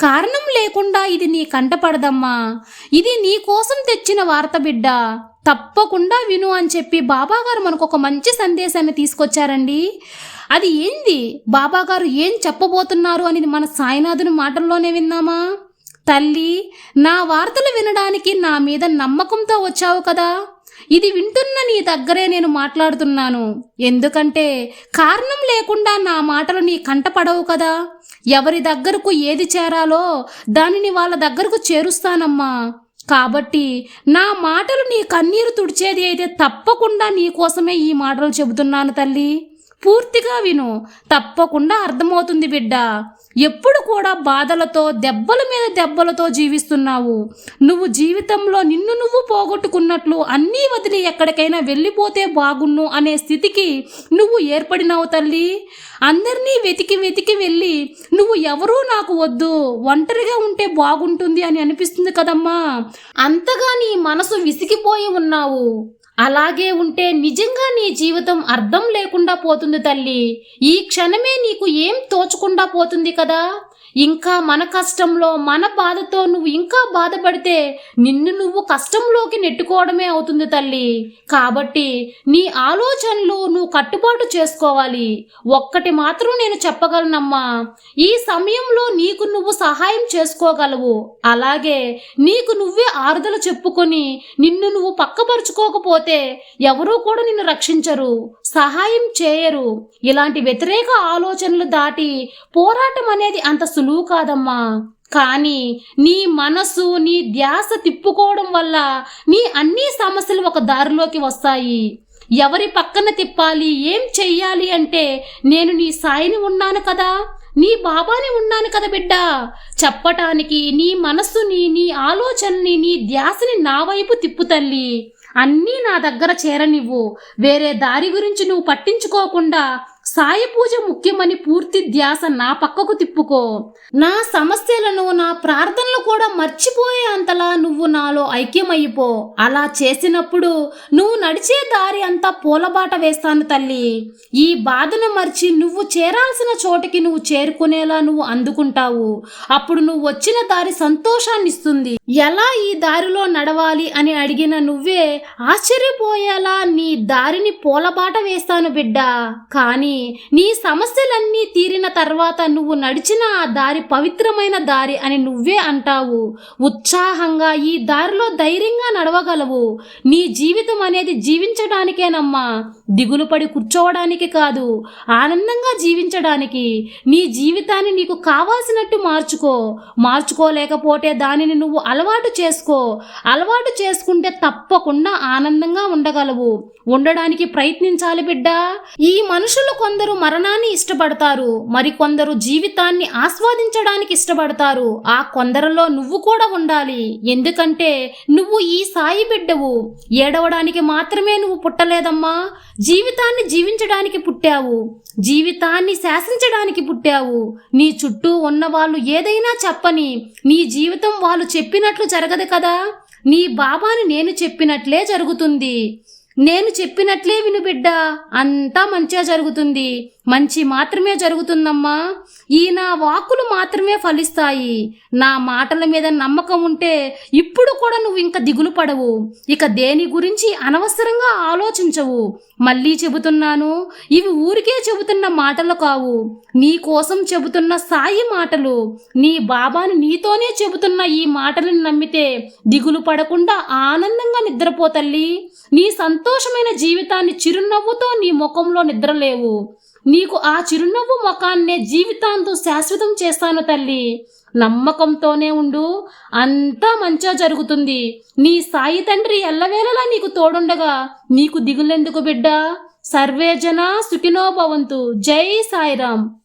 కారణం లేకుండా ఇది నీ కంటపడదమ్మా. ఇది నీ కోసం తెచ్చిన వార్త బిడ్డ. తప్పకుండా విను అని చెప్పి బాబాగారు మనకు ఒక మంచి సందేశాన్ని తీసుకొచ్చారండి. అది ఏంది? బాబాగారు ఏం చెప్పబోతున్నారు అనేది మన సాయినాథుని మాటల్లోనే విన్నామా? తల్లి నా వార్తలు వినడానికి నా మీద నమ్మకంతో వచ్చావు కదా. ఇది వింటున్న నీ దగ్గరే నేను మాట్లాడుతున్నాను. ఎందుకంటే కారణం లేకుండా నా మాటలు నీ కంటపడవు కదా. ఎవరి దగ్గరకు ఏది చేరాలో దానిని వాళ్ళ దగ్గరకు చేరుస్తానమ్మా. కాబట్టి నా మాటలు నీ కన్నీరు తుడిచేది అయితే తప్పకుండా నీ కోసమే ఈ మాటలు చెబుతున్నాను తల్లి. పూర్తిగా విను. తప్పకుండా అర్థమవుతుంది బిడ్డ. ఎప్పుడు కూడా బాధలతో దెబ్బల మీద దెబ్బలతో జీవిస్తున్నావు. నువ్వు జీవితంలో నిన్ను నువ్వు పోగొట్టుకున్నట్లు అన్నీ వదిలి ఎక్కడికైనా వెళ్ళిపోతే బాగున్ను అనే స్థితికి నువ్వు ఏర్పడినావు తల్లి. అందరినీ వెతికి వెతికి వెళ్ళి నువ్వు ఎవరూ నాకు వద్దు. ఒంటరిగా ఉంటే బాగుంటుంది అని అనిపిస్తుంది కదమ్మా. అంతగా నీ మనసు విసిగిపోయి ఉన్నావు. అలాగే ఉంటే నిజంగా నీ జీవితం అర్థం లేకుండా పోతుంది తల్లి. ఈ క్షణమే నీకు ఏం తోచకుండా పోతుంది కదా? ఇంకా మన కష్టంలో మన బాధతో నువ్వు ఇంకా బాధపడితే నిన్ను నువ్వు కష్టంలోకి నెట్టుకోవడమే అవుతుంది తల్లి. కాబట్టి నీ ఆలోచనలు నువ్వు కట్టుబాటు చేసుకోవాలి. ఒక్కటి మాత్రం నేను చెప్పగలనమ్మా. ఈ సమయంలో నీకు నువ్వు సహాయం చేసుకోగలవు. అలాగే నీకు నువ్వే ఆరుదల చెప్పుకొని నిన్ను నువ్వు పక్కపరుచుకోకపోతే ఎవరూ కూడా నిన్ను రక్షించరు సహాయం చేయరు. ఇలాంటి వ్యతిరేక ఆలోచనలు దాటి పోరాటం అనేది అంత సులువు కాదమ్మా. కానీ నీ మనసు నీ ధ్యాస తిప్పుకోవడం వల్ల నీ అన్ని సమస్యలు ఒక దారిలోకి వస్తాయి. ఎవరి పక్కన తిప్పాలి ఏం చెయ్యాలి అంటే నేను నీ సాయిని ఉన్నాను కదా నీ బాబాని ఉన్నాను కదా బిడ్డ. చెప్పటానికి నీ మనస్సుని నీ ఆలోచనని నీ ధ్యాసని నా వైపు తిప్పు తల్లి. అన్నీ నా దగ్గర చేరనివ్వు. వేరే దారి గురించి నువ్వు పట్టించుకోకుండా సాయి పూజ ముఖ్యమని పూర్తి ధ్యాస నా పక్కకు తిప్పుకో. నా సమస్యలను నా ప్రార్థనలు కూడా మర్చిపోయే అంతలా నువ్వు నాలో ఐక్యమైపో అలా చేసినప్పుడు నువ్వు నడిచే దారి అంతా పూలబాట వేస్తాను తల్లి. ఈ బాధను మర్చి నువ్వు చేరాల్సిన చోటికి నువ్వు చేరుకునేలా నువ్వు అందుకుంటావు. అప్పుడు నువ్వు వచ్చిన దారి సంతోషాన్ని ఇస్తుంది ఎలా ఈ దారిలో నడవాలి అని అడిగిన నువ్వే ఆశ్చర్యపోయేలా నీ దారిని పూలబాట వేస్తాను బిడ్డ. కానీ నీ సమస్యలన్నీ తీరిన తర్వాత నువ్వు నడిచిన ఆ దారి పవిత్రమైన దారి అని నువ్వే అంటావు. ఉత్సాహంగా ఈ దారిలో ధైర్యంగా నడవగలవు. నీ జీవితం అనేది జీవించడానికేనమ్మా. దిగులు పడి కూర్చోవడానికి కాదు ఆనందంగా జీవించడానికి. నీ జీవితాన్ని నీకు కావాల్సినట్టు మార్చుకో. మార్చుకోలేకపోతే దానిని నువ్వు అలవాటు చేసుకో. అలవాటు చేసుకుంటే తప్పకుండా ఆనందంగా ఉండగలవు. ఉండడానికి ప్రయత్నించాలి బిడ్డ. ఈ మనుషులు కొందరు మరణాన్ని ఇష్టపడతారు మరికొందరు జీవితాన్ని ఆస్వాదించడానికి ఇష్టపడతారు. ఆ కొందరిలో నువ్వు కూడా ఉండాలి. ఎందుకంటే నువ్వు ఈ సాయి బిడ్డవు. ఏడవడానికి మాత్రమే నువ్వు పుట్టలేదమ్మా. జీవితాన్ని జీవించడానికి పుట్టావు. జీవితాన్ని శాసించడానికి పుట్టావు. నీ చుట్టూ ఉన్న వాళ్ళు ఏదైనా చెప్పని నీ జీవితం వాళ్ళు చెప్పినట్లు జరగదు కదా. నీ బాబాని నేను చెప్పినట్లే జరుగుతుంది. నేను చెప్పినట్లే విను బిడ్డ అంతా మంచిగా జరుగుతుంది. మంచి మాత్రమే జరుగుతుందమ్మా. ఈ నా వాక్కులు మాత్రమే ఫలిస్తాయి. నా మాటల మీద నమ్మకం ఉంటే ఇప్పుడు కూడా నువ్వు ఇంకా దిగులు పడవు. ఇక దేని గురించి అనవసరంగా ఆలోచించవు. మళ్ళీ చెబుతున్నాను ఇవి ఊరికే చెబుతున్న మాటలు కావు. నీ కోసం చెబుతున్న సాయి మాటలు నీ బాబాని నీతోనే చెబుతున్న ఈ మాటలను నమ్మితే దిగులు పడకుండా ఆనందంగా నిద్రపోతల్లి నీ సంతోషమైన జీవితాన్ని చిరునవ్వుతో నీ ముఖంలో నిద్రలేవు. నీకు ఆ చిరునవ్వు ముఖాన్నే జీవితాంతం శాశ్వతం చేస్తాను తల్లి. నమ్మకంతోనే ఉండు. అంతా మంచిగా జరుగుతుంది. నీ సాయి తండ్రి ఎల్లవేళలా నీకు తోడుండగా. నీకు దిగులెందుకు బిడ్డ? సర్వేజన సుఖినో భవంతు. జై సాయిరామ్.